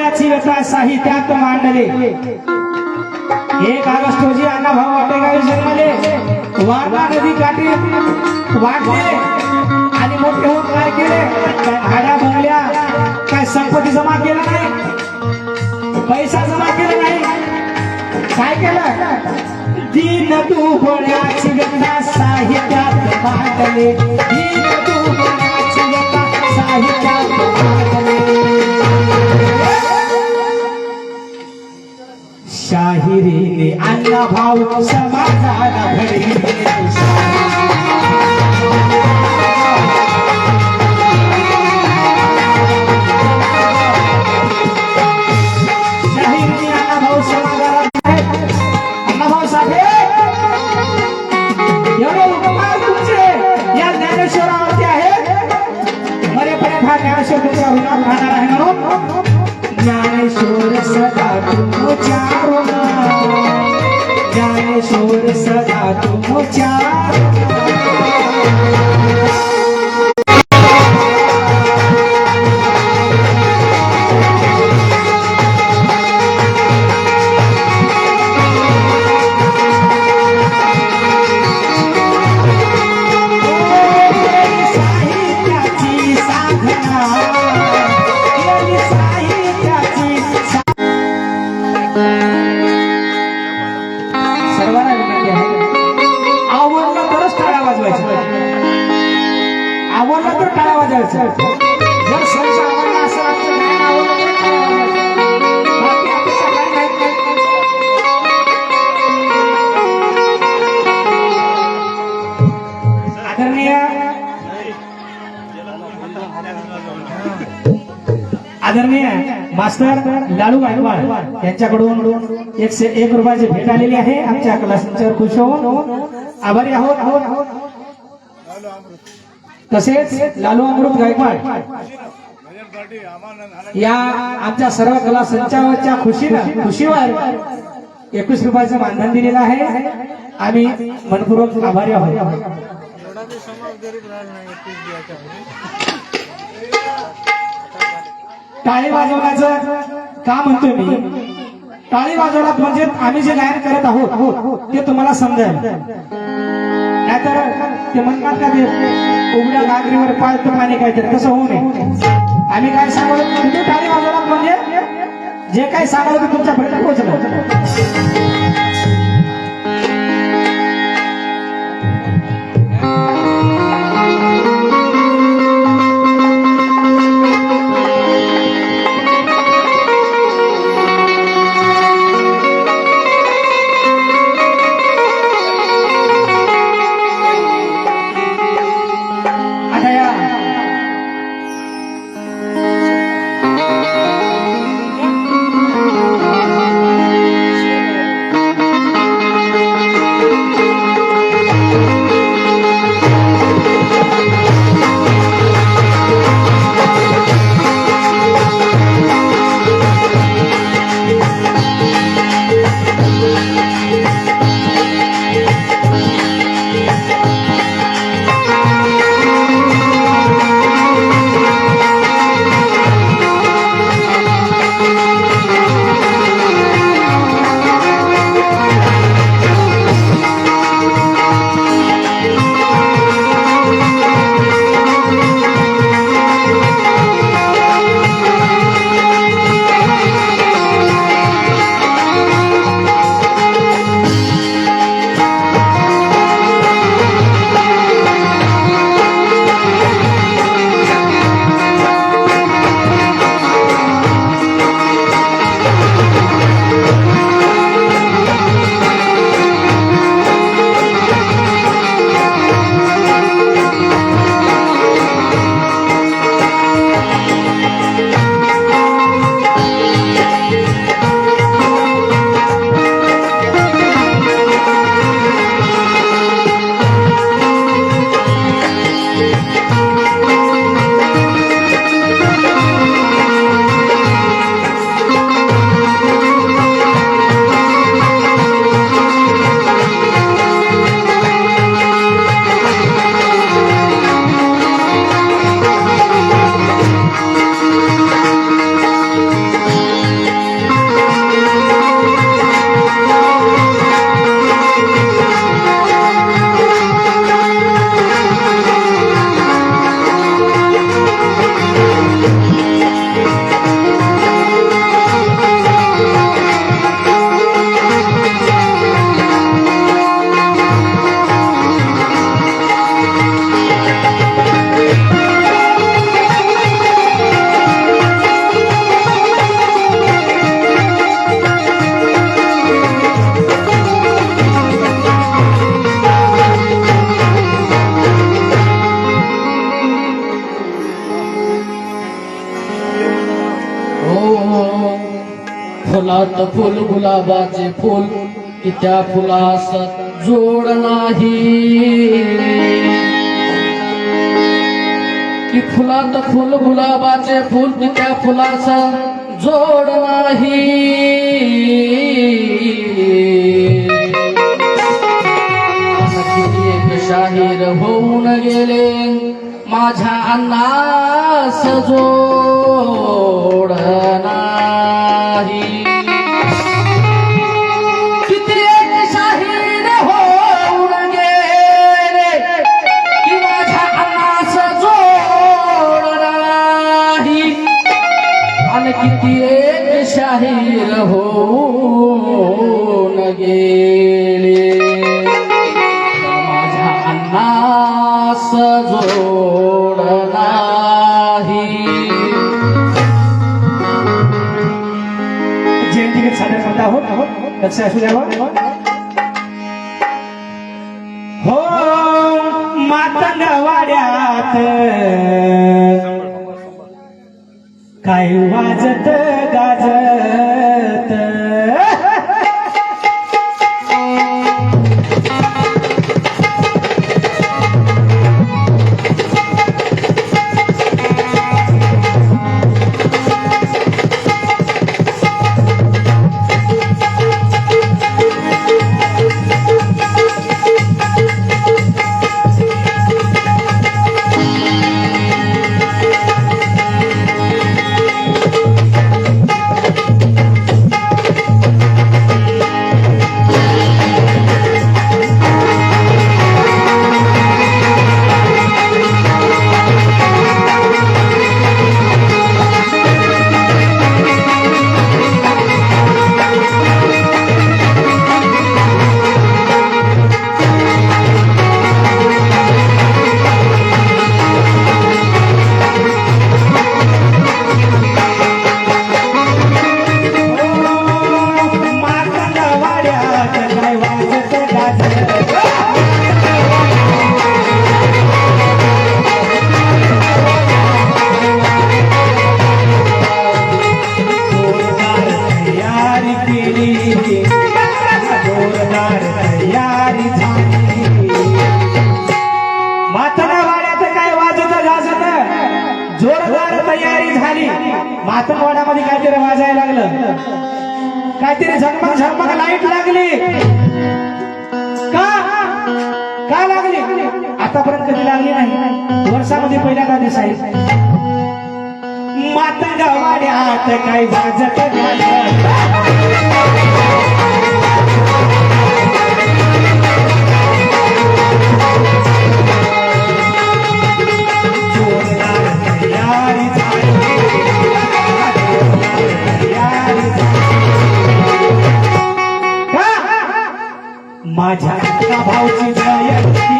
दीन व्यथा साहित्यात मांडले. एक ऑगस्ट रोजी अण्णा भाऊ वाटेगावी जन्मले. वारणा नदी काठी वाढले आणि मोठे होऊन काय केले. काय भाड्या भरल्या काय संपत्ती जमा केला नाही? पैसा जमा केला नाही? काय केलं? दीन तू बोळ्याची व्यथा साहित्यात मांडले. दीन तू बोळ्याची व्यथा साहित्यात मांडले. शाहिरीने अण्णा भाऊ समाजाला घडविले लालू गायकवाड यांच्याकडून एक एक रुपयाची भेट आलेली आहे. आमच्या क्लासवर खुश होऊन आभारी आहोत. आहोत तसेच लालू अमृत गायकवाड या आमच्या सर्व कला संचावरच्या खुशीनं खुशीवर एकवीस रुपयाचं मानधन दिलेलं आहे. आम्ही मनपूर्वक आभारी आहोत. टाळी वाजवण्याचं का म्हणतोय मी? टाळी वाजवण्यात म्हणजे आम्ही जे गायन करत आहोत ते तुम्हाला समजेल. नाहीतर ते म्हणतात का ते उघड्या घागरीवर पाळतं पाणी काहीतरी. तसं होऊ नये. आम्ही काय सांगतो तुम्ही टाळी वाजवलात म्हणजे जे काही सांगतो ते तुमच्यापर्यंत पोहोचलं. फुल गुलाबाचे फुल कि त्या फुलास जोड नाही. की फुलात फुल गुलाबाचे फुल की त्या फुलास जोड नाही. शाहीर होऊन गेले माझ्या अन्नास जोड नाही. लक्ष असू द्यावं नाही वर्षामध्ये गाणे साहेब. माता वाड्यात काय वाजत माझ्या भाऊची जयंती.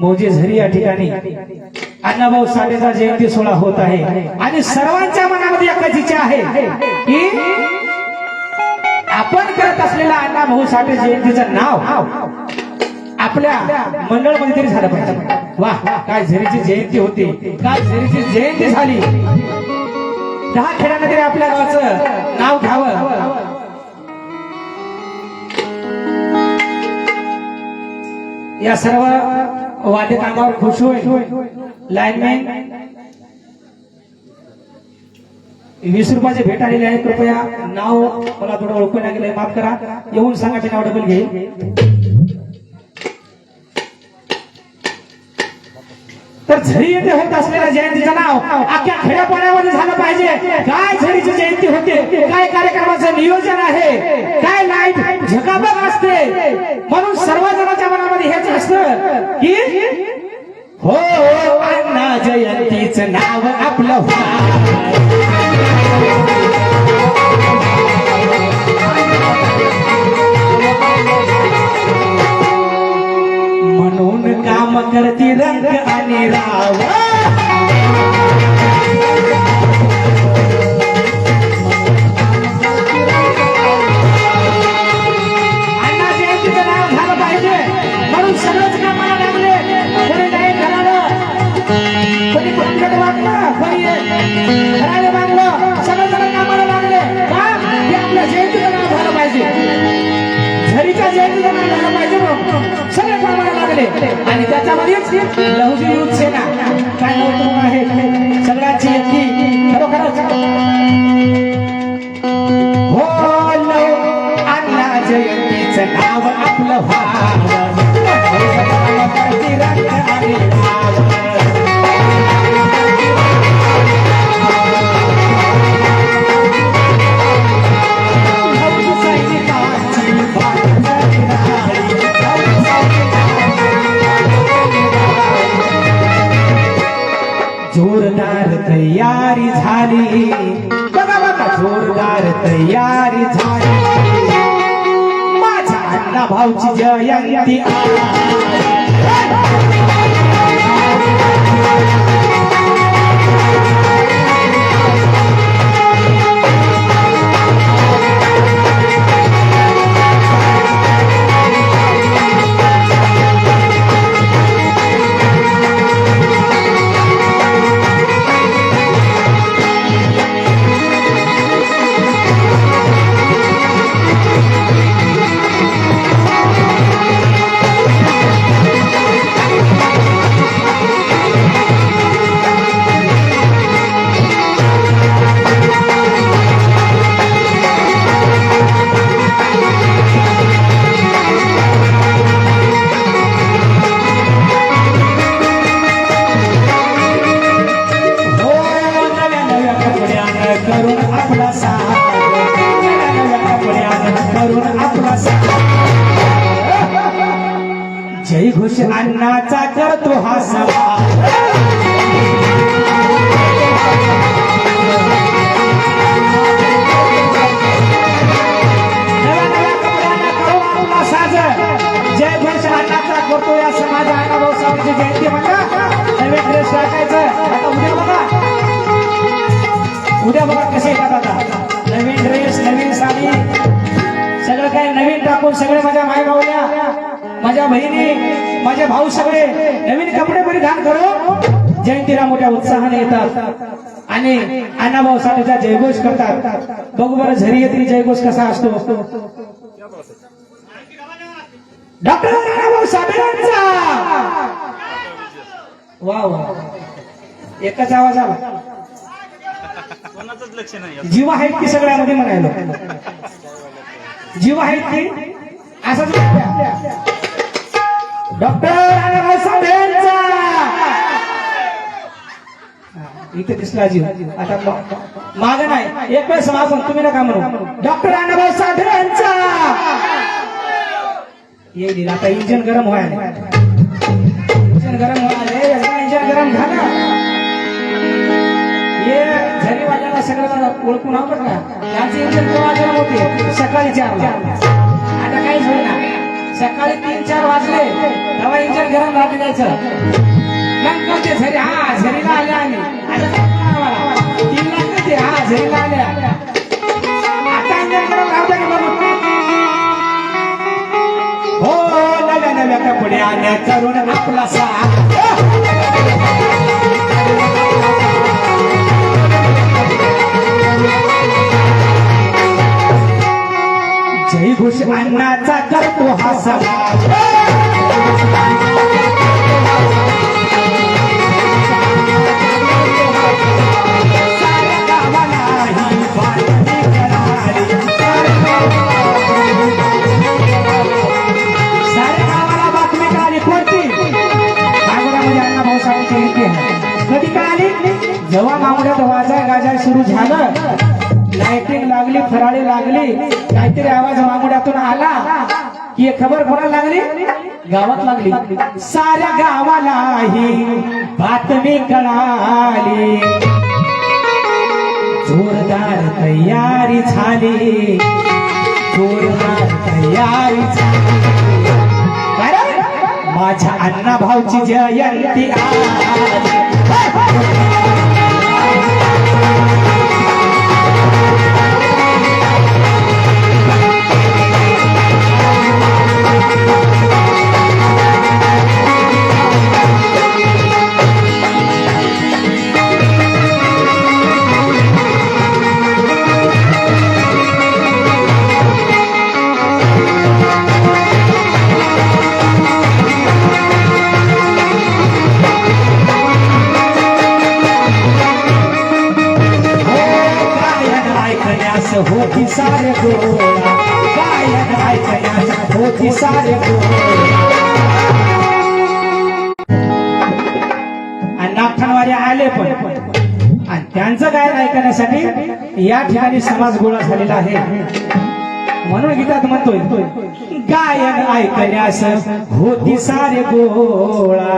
मोजे झरी या ठिकाणी. अण्णाभाऊ साठेचा जयंती सोहळा होत आहे. आणि सर्वांच्या मनामध्ये एकच इच्छा आहे की आपण करत असलेल्या अण्णाभाऊ साठे जयंतीचं नाव आपल्या मंडळमध्ये तरी झालं पाहिजे. वा काय झरीची जयंती होती. काय झरीची जयंती झाली. दहा खेळांना तरी आपल्या गावाचं नाव घ्यावं. या सर्व वाद्य कामावर खुश होईल. लाईनमॅन वीस रुपयाचे भेट आलेले आहे कृपया नाव मला थोडं ओळखून लागेल. माफ करा. येऊन सांगा मी नाव डबल घेईल. झरी येथे होत असलेल्या जयंतीचं नाव अख्ख्या खेड्यापाड्यामध्ये झालं पाहिजे. काय झरीची जयंती होते? काय कार्यक्रमाचं नियोजन आहे? काय लाइट झकाबक असते? म्हणून सर्वजणांच्या मनामध्ये हेच असतं की हो, हो अण्णा जयंतीचं नाव आपलं म्हणून काम करती रंग आणि राव साज जय घोष अण्णाचा करतो या समाज अण्णाभाऊ साहेबांची जयंती म्हणा नवीन ड्रेस टाकायचं आता उद्या बघा उद्या बघा कसे येतात आता नवीन ड्रेस नवीन साडी सगळं काय नवीन टाकून सगळे माझ्या माय भाऊल्या माझ्या बहिणी माझे भाऊ सगळे नवीन कपडे परिधान करून जयंतीला मोठ्या उत्साहाने येतात. आणि अण्णाभाऊ साठेचा जयघोष करतात. बघू बरं झरी येतील जयघोष कसा असतो. डॉक्टर अण्णाभाऊ साठेंचा वा वा एकच आवाज आला. कोणाचंच लक्ष नाही जीव आहेत की सगळ्यामध्ये म्हणायला. जीव आहेत की? असंच डॉक्टर अण्णाभाऊ इथे दिसला जीव आता माग नाही. एक वेळेस मागून तुम्ही नका म्हणू. डॉक्टर अण्णाभाऊ साठेंचा. येईल आता इंजिन गरम व्हायला इंजिन गरम व्हायला इंजिन गरम झालं. हे झरी वाजायला सगळं ओळखून आवडत. का त्यांचे इंजिन गरम होते? सकाळी चारला. सकाळी तीन चार वाजले. तेव्हा इंजिन गरम राहते जायचं नंतर ते झरी? हा झरीला आल्या आम्ही. तीन लागले ते. हा झरीला आल्या. आता इंजिन गरम राहते की बघू? हो नव्या नव्या कपड्याने करून आपला सा जय घोष अण्णाचा करतो हा सवाल काय म्हणजे जेव्हा मामड्यात वाजाय गाजाय सुरू झालं लाइटिंग लागली फराळी लागली ही खबर कोणाला लागली? गावात लागली. साऱ्या गावाला ही बातमी कळाली. जोरदार तयारी झाली. जोरदार तयारी झाली. माझ्या अण्णा भाऊची जयंती त्यांचं गायन ऐकण्यासाठी या ठिकाणी समाज गोळा झालेला आहे. म्हणून गीतात म्हणतोय गायन ऐकण्यास होती सारे गोळा.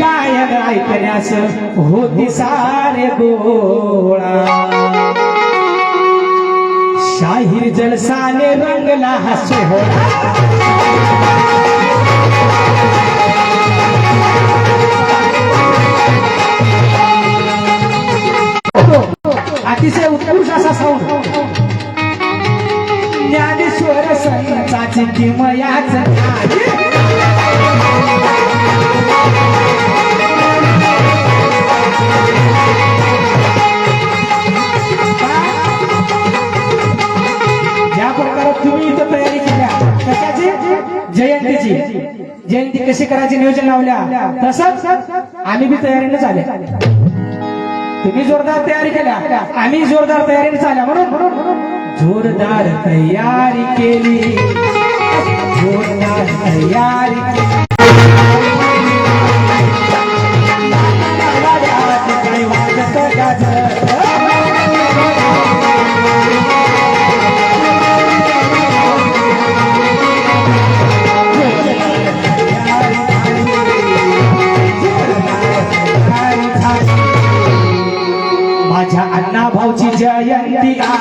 गायन ऐकण्यास होती सारे गोळा. शाहीर जलसाने रंगला हा सोहळा अतिशय उत्कृष्ट असा साऊंड. ज्ञानेश्वर संताची किमयाच ज्या प्रकारे तुम्ही इथं तयारी केल्या कशाची? जयंतीची. जयंती कशी करायची नियोजन लावल्या? तसंच आम्ही बी तयारीने झाले. तुम्ही जोरदार तयारी केल्या. आम्ही जोरदार तयारीने चालल्या. म्हणून जोरदार तयारी केली. जोरदार तयारी केली. काय जयंती आली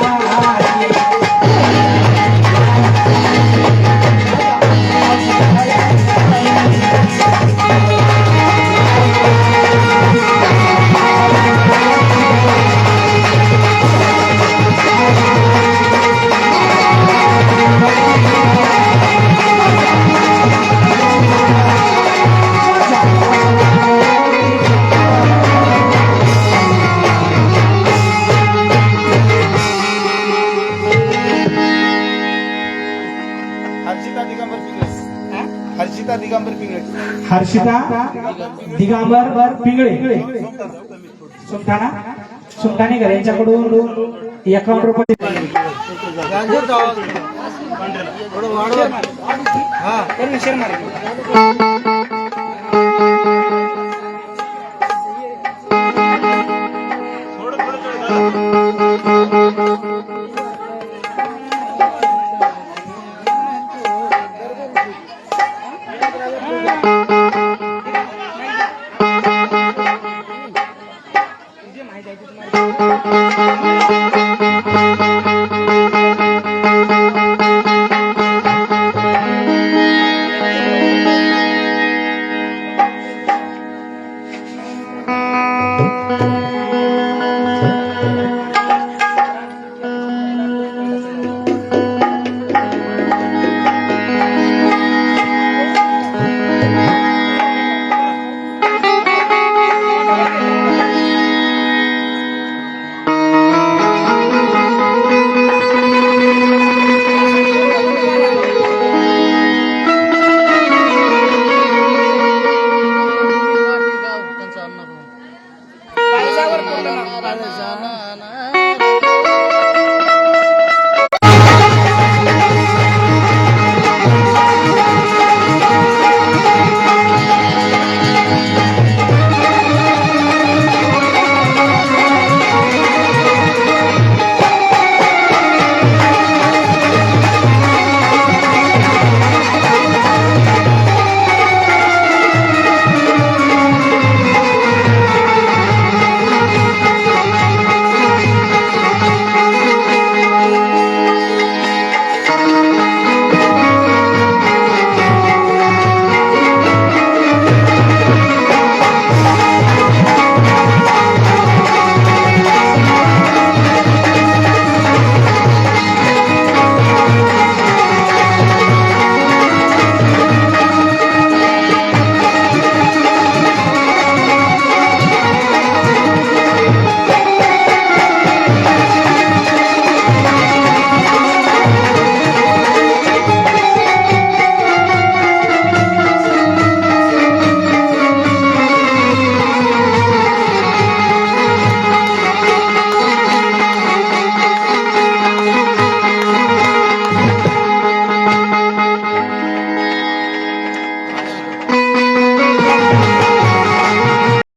हर्षिता दिगंबर पिंगळे. हर्षिता दिगंबर पिंगळे. हर्षिता दिगांबर पिंगळे. सुमठाणा सुमठाणेकर यांच्याकडून एकावन्न रुपये थोडं वाढवा. हा.